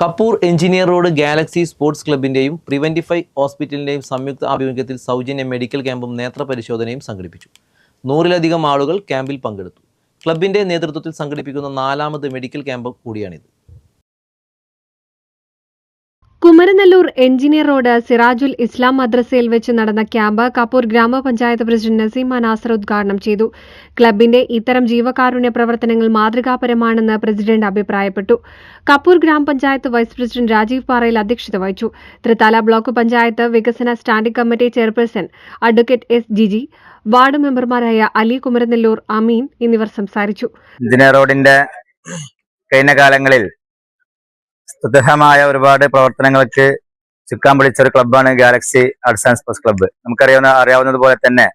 Kappur engineer road galaxy sports ക്ലബിന്റെയും പ്രിവന്റിഫൈ ഹോസ്പിറ്റലിന്റെയും സംയുക്ത ആഭിമുഖ്യത്തിൽ സൗജന്യ മെഡിക്കൽ ക്യാമ്പും നേത്ര പരിശോധനയും സംഘടിപ്പിച്ചു. നൂറിലധികം ആളുകൾ ക്യാമ്പിൽ പങ്കെടുത്തു. ക്ലബിന്റെ നേതൃത്വത്തിൽ സംഘടിപ്പിക്കുന്ന നാലാമത് മെഡിക്കൽ ക്യാമ്പ് കൂടിയാണിത്. കുമരനെല്ലൂർ എഞ്ചിനീയർ റോഡ് സിറാജുൽ ഇസ്ലാം മദ്രസയിൽ വെച്ച് നടന്ന ക്യാമ്പ് കപ്പൂർ ഗ്രാമപഞ്ചായത്ത് പ്രസിഡന്റ് നസീം നാസർ ഉദ്ഘാടനം ചെയ്തു. ക്ലബിന്റെ ഇത്തരം ജീവകാരുണ്യ പ്രവർത്തനങ്ങൾ മാതൃകാപരമാണെന്ന് പ്രസിഡന്റ് അഭിപ്രായപ്പെട്ടു. കപ്പൂർ ഗ്രാമപഞ്ചായത്ത് വൈസ് പ്രസിഡന്റ് രാജീവ് പാറയിൽ അധ്യക്ഷത വഹിച്ചു. തൃത്താല ബ്ലോക്ക് പഞ്ചായത്ത് വികസന standing committee chairperson advocate S Jiji ward മെമ്പർമാരായ അലി കുമരനെല്ലൂർ അമീൻ എന്നിവർ സംസാരിച്ചു. റോഡിന്റെ കഴിഞ്ഞ കാലങ്ങളിൽ സ്തുതഹമായ ഒരുപാട് പ്രവർത്തനങ്ങൾക്ക് ചുക്കാൻ പിടിച്ച ഒരു ക്ലബ്ബാണ് Galaxy arts and sports club. നമുക്കറിയാവുന്ന അറിയാവുന്നതുപോലെ തന്നെ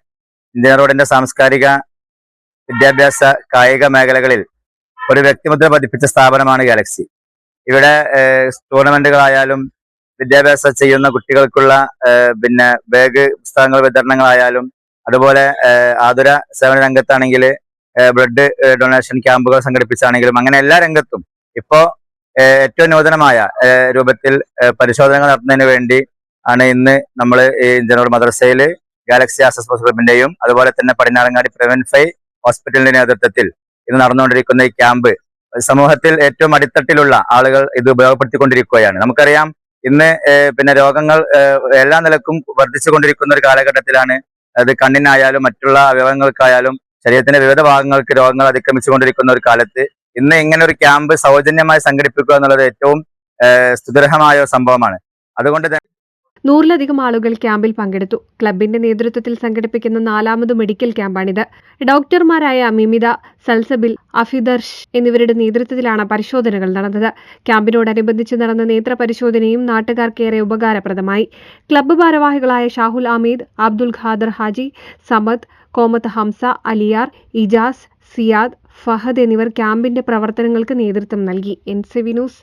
ഇന്ത്യൻ റോഡിന്റെ സാംസ്കാരിക വിദ്യാഭ്യാസ കായിക മേഖലകളിൽ ഒരു വ്യക്തിമുദ്ര പതിപ്പിച്ച സ്ഥാപനമാണ് ഗാലക്സി. ഇവിടെ ടൂർണമെന്റുകളായാലും വിദ്യാഭ്യാസം ചെയ്യുന്ന കുട്ടികൾക്കുള്ള പിന്നെ ബാഗ് പുസ്തകങ്ങൾ വിതരണങ്ങളായാലും അതുപോലെ ആതുര സേവന രംഗത്താണെങ്കിൽ ബ്ലഡ് ഡൊണേഷൻ ക്യാമ്പുകൾ സംഘടിപ്പിച്ചാണെങ്കിലും അങ്ങനെ എല്ലാ രംഗത്തും. ഇപ്പോ ഏറ്റവും നൂതനമായ രൂപത്തിൽ പരിശോധനകൾ നടത്തുന്നതിന് വേണ്ടി ആണ് ഇന്ന് നമ്മൾ ജനറൽ മദ്രസയിൽ ഗാലക്സി ആസസ് ക്ലബിന്റെയും അതുപോലെ തന്നെ പടിഞ്ഞാറങ്ങാടി പ്രിവൻഫൈ ഹോസ്പിറ്റലിന്റെ നേതൃത്വത്തിൽ ഇന്ന് നടന്നുകൊണ്ടിരിക്കുന്ന ഈ ക്യാമ്പ് സമൂഹത്തിൽ ഏറ്റവും അടിത്തട്ടിലുള്ള ആളുകൾ ഇത് ഉപയോഗപ്പെടുത്തിക്കൊണ്ടിരിക്കുകയാണ്. നമുക്കറിയാം ഇന്ന് പിന്നെ രോഗങ്ങൾ എല്ലാ നിലക്കും വർദ്ധിച്ചുകൊണ്ടിരിക്കുന്ന ഒരു കാലഘട്ടത്തിലാണ് അത് കണ്ണിനായാലും മറ്റുള്ള അവയവങ്ങൾക്കായാലും ശരീരത്തിന്റെ വിവിധ ഭാഗങ്ങൾക്ക് രോഗങ്ങൾ അതിക്രമിച്ചുകൊണ്ടിരിക്കുന്ന ഒരു കാലത്ത് ഇന്ന് ഇങ്ങനെ ഒരു ക്യാമ്പ് സൗജന്യമായി സംഘടിപ്പിക്കുക എന്നുള്ളത് ഏറ്റവും സ്തുതിർഹമായ സംഭവമാണ്. അതുകൊണ്ട് തന്നെ നൂറിലധികം ആളുകൾ ക്യാമ്പിൽ പങ്കെടുത്തു. ക്ലബിന്റെ നേതൃത്വത്തിൽ സംഘടിപ്പിക്കുന്ന നാലാമത് മെഡിക്കൽ ക്യാമ്പാണിത് ഡോക്ടർമാരായ മിമിത സൽസബിൽ അഫിദർഷ് എന്നിവരുടെ നേതൃത്വത്തിലാണ് പരിശോധനകൾ നടന്നത്. ക്യാമ്പിനോടനുബന്ധിച്ച് നടന്ന നേത്ര പരിശോധനയും നാട്ടുകാർക്കേറെ ഉപകാരപ്രദമായി. ക്ലബ്ബ് ഭാരവാഹികളായ ഷാഹുൽ അമീദ് അബ്ദുൽ ഖാദർ ഹാജി സമദ് കോമത്ത് ഹംസ അലിയാർ ഇജാസ് സിയാദ് ഫഹദ് എന്നിവർ ക്യാമ്പിന്റെ പ്രവർത്തനങ്ങൾക്ക് നേതൃത്വം നൽകി. N C news